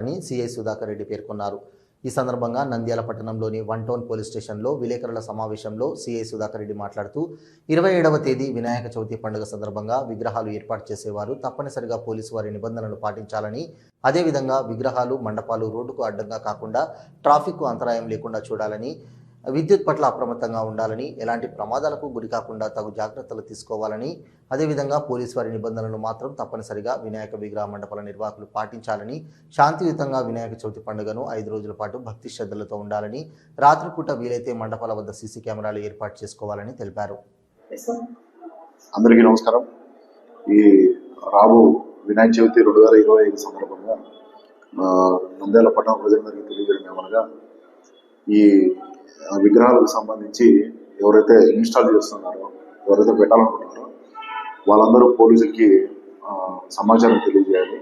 అని సిఐ సుధాకర్ రెడ్డి పేర్కొన్నారు. ఈ సందర్భంగా నంద్యాల పట్టణంలోని వన్ టౌన్ పోలీస్ స్టేషన్లో విలేకరుల సమావేశంలో సిఐ సుధాకర్ రెడ్డి మాట్లాడుతూ ఇరవై ఏడవ తేదీ వినాయక చవితి పండుగ సందర్భంగా విగ్రహాలు ఏర్పాటు చేసేవారు. తప్పనిసరిగా పోలీసు వారి నిబంధనలు పాటించాలని అదేవిధంగా విగ్రహాలు మండపాలు రోడ్డుకు అడ్డంగా కాకుండా ట్రాఫిక్ అంతరాయం లేకుండా చూడాలని విద్యుత్ పట్ల అప్రమత్తంగా ఉండాలని ఎలాంటి ప్రమాదాలకు గురి కాకుండా తగు జాగ్రత్తలు తీసుకోవాలని అదేవిధంగా పోలీసు వారి నిబంధనలు మాత్రం తప్పనిసరిగా వినాయక విగ్రహ మండపాల నిర్వాహకులు పాటించాలని శాంతియుతంగా వినాయక చవితి పండుగను ఐదు రోజుల పాటు భక్తి శ్రద్ధలతో ఉండాలని రాత్రిపూట వీలైతే మండపాల వద్ద సీసీ కెమెరాలు ఏర్పాటు చేసుకోవాలని తెలిపారు. అందరికీ నమస్కారం. ఈ రాబో వినాయక చవితి రెండు వేల ఇరవై ఐదు సందర్భంగా నంద్యాల పట్టణ ప్రజలందరికీ తెలియజేయడం ఏమనగా ఈ విగ్రహాలకు సంబంధించి ఎవరైతే ఇన్స్టాల్ చేస్తున్నారో ఎవరైతే పెట్టాలనుకుంటున్నారో వాళ్ళందరూ పోలీసులకి సమాచారం తెలియజేయాలి.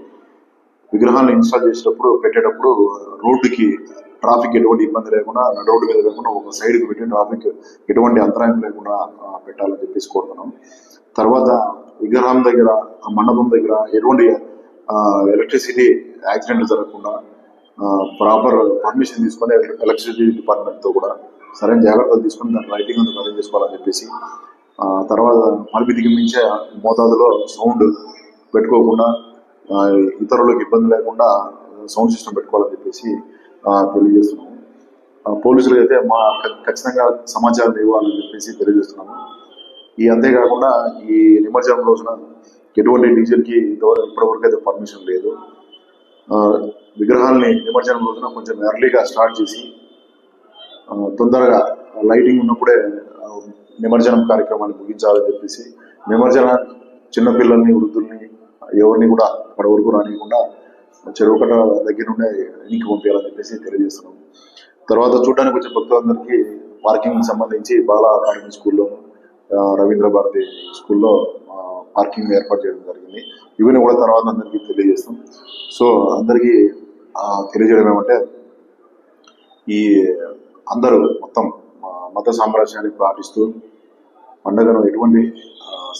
విగ్రహాలను ఇన్స్టాల్ చేసేటప్పుడు పెట్టేటప్పుడు రోడ్డుకి ట్రాఫిక్ ఎటువంటి ఇబ్బంది లేకుండా రోడ్డు మీద లేకుండా ఒక సైడ్కి పెట్టి ట్రాఫిక్ ఎటువంటి అంతరాయం లేకుండా పెట్టాలని చెప్పేసి కోరుతున్నాం. తర్వాత విగ్రహం దగ్గర మండపం దగ్గర ఎటువంటి ఎలక్ట్రిసిటీ యాక్సిడెంట్లు జరగకుండా ప్రాపర్ పర్మిషన్ తీసుకొని ఎలక్ట్రిసిటీ డిపార్ట్మెంట్తో కూడా సరైన జాగ్రత్తలు తీసుకొని దాని లైటింగ్ అంతా అరేంజ్ చేసుకోవాలని చెప్పేసి తర్వాత పరిమితికి మించే మోతాదులో సౌండ్ పెట్టుకోకుండా ఇతరులకు ఇబ్బంది లేకుండా సౌండ్ సిస్టమ్ పెట్టుకోవాలని చెప్పేసి తెలియజేస్తున్నాము. పోలీసులు అయితే మా ఖచ్చితంగా సమాచారం ఇవ్వాలని చెప్పేసి తెలియజేస్తున్నాము. ఈ అంతేకాకుండా ఈ నిమజ్జనం రోజున ఎటువంటి డీజిల్కి ఇంతవరకు ఇప్పటివరకు అయితే పర్మిషన్ లేదు. విగ్రహాలని నిమజ్జనం రోజున కొంచెం ఎర్లీగా స్టార్ట్ చేసి తొందరగా లైటింగ్ ఉన్నప్పుడే నిమజ్జనం కార్యక్రమాన్ని ముగించాలని చెప్పేసి నిమజ్జన చిన్నపిల్లల్ని వృద్ధుల్ని ఎవరిని కూడా అక్కడ వరకు రానియకుండా చెరువు కట్ట దగ్గర నుండే ఇంటికి పంపించాలని చెప్పేసి తెలియజేస్తున్నాం. తర్వాత చూడడానికి వచ్చే భక్తులందరికీ పార్కింగ్ సంబంధించి బాల అకాడమీ స్కూల్లో రవీంద్ర భారతి స్కూల్లో పార్కింగ్ ఏర్పాటు చేయడం జరిగింది. ఇవన్నీ కూడా తర్వాత అందరికీ తెలియజేస్తాం. సో అందరికీ తెలియజేయడం ఏమంటే ఈ అందరూ మొత్తం మత సామ్రాజ్యాన్ని పాటిస్తూ పండుగను ఎటువంటి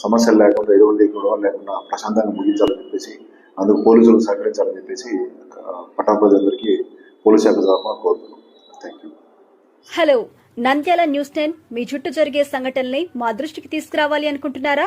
సమస్యలు లేకుండా ఎటువంటి గొడవలు లేకుండా ప్రశాంతంగా ముగించాలని చెప్పేసి అందుకు పోలీసులు సహకరించాలని చెప్పేసి పట్టణ ప్రజలందరికీ పోలీస్ శాఖ తరఫున కోరుతున్నాం. Thank you hello Nandyal news ten మీ చుట్టూ జరిగే సంఘటనల్ని మా దృష్టికి తీసుకురావాలి అనుకుంటున్నారా?